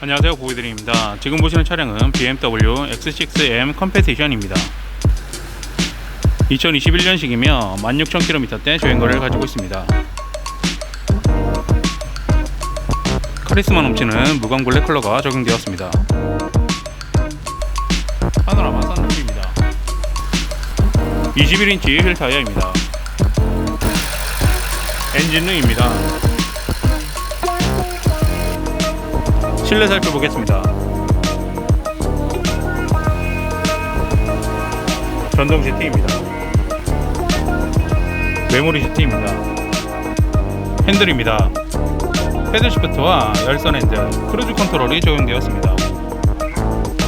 안녕하세요. 보이드림입니다. 지금 보시는 차량은 BMW X6M 컴패티션입니다. 2021년식이며 16,000km대 주행거리를 가지고 있습니다. 카리스마 넘치는 무광 블랙 컬러가 적용되었습니다. 파노라마 썬루프입니다. 21인치 휠 타이어입니다. 엔진능입니다 실내 살펴보겠습니다. 전동 시트입니다. 메모리 시트입니다. 핸들입니다. 패드 시프트와 열선 핸들, 크루즈 컨트롤이 적용되었습니다.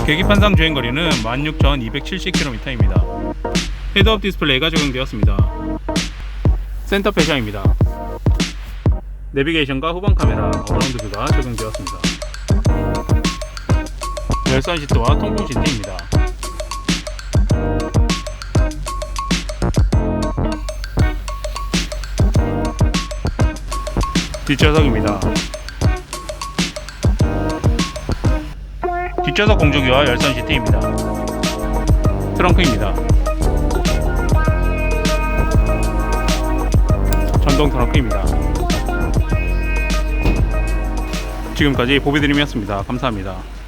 계기판상 주행거리는 16,270km입니다. 헤드업 디스플레이가 적용되었습니다. 센터 패션입니다. 내비게이션과 후방 카메라, 어라운드 뷰가 적용되었습니다. 열선 시트와 통풍 시트입니다. 뒷좌석입니다. 뒷좌석 공조기와 열선 시트입니다. 트렁크입니다. 전동 트렁크입니다. 지금까지 보비드림이었습니다. 감사합니다.